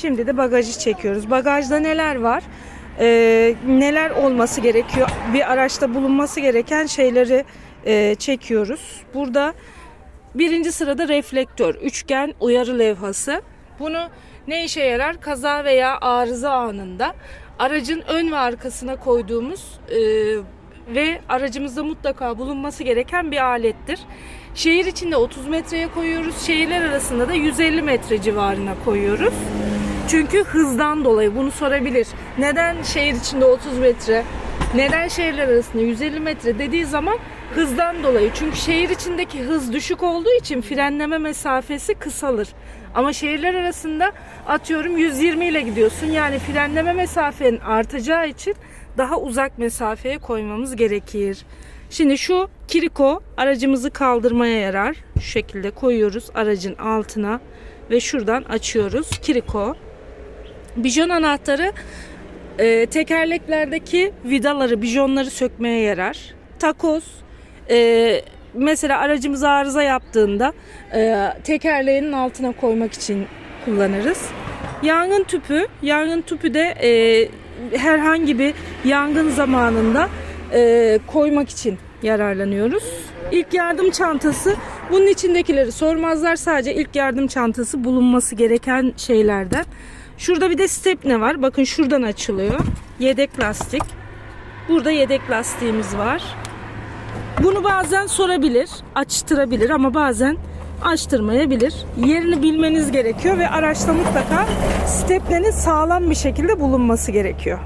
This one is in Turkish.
Şimdi de bagajı çekiyoruz. Bagajda neler var? Ee, neler olması gerekiyor? Bir araçta bulunması gereken şeyleri e, çekiyoruz. Burada birinci sırada reflektör, üçgen uyarı levhası. Bunu ne işe yarar? Kaza veya arıza anında aracın ön ve arkasına koyduğumuz e, ve aracımızda mutlaka bulunması gereken bir alettir. Şehir içinde 30 metreye koyuyoruz. Şehirler arasında da 150 metre civarına koyuyoruz. Çünkü hızdan dolayı bunu sorabilir. Neden şehir içinde 30 metre? Neden şehirler arasında 150 metre dediği zaman hızdan dolayı. Çünkü şehir içindeki hız düşük olduğu için frenleme mesafesi kısalır. Ama şehirler arasında atıyorum 120 ile gidiyorsun. Yani frenleme mesafen artacağı için daha uzak mesafeye koymamız gerekir. Şimdi şu kiriko aracımızı kaldırmaya yarar. Şu şekilde koyuyoruz aracın altına ve şuradan açıyoruz. Kiriko. Bijon anahtarı e, tekerleklerdeki vidaları, bijonları sökmeye yarar. Takoz e, mesela aracımız arıza yaptığında e, tekerleğinin altına koymak için kullanırız. Yangın tüpü, yangın tüpü de e, herhangi bir yangın zamanında e, koymak için yararlanıyoruz. İlk yardım çantası bunun içindekileri sormazlar sadece ilk yardım çantası bulunması gereken şeylerden. Şurada bir de stepne var. Bakın şuradan açılıyor. Yedek lastik. Burada yedek lastiğimiz var. Bunu bazen sorabilir, açtırabilir ama bazen açtırmayabilir. Yerini bilmeniz gerekiyor ve araçta mutlaka stepnenin sağlam bir şekilde bulunması gerekiyor.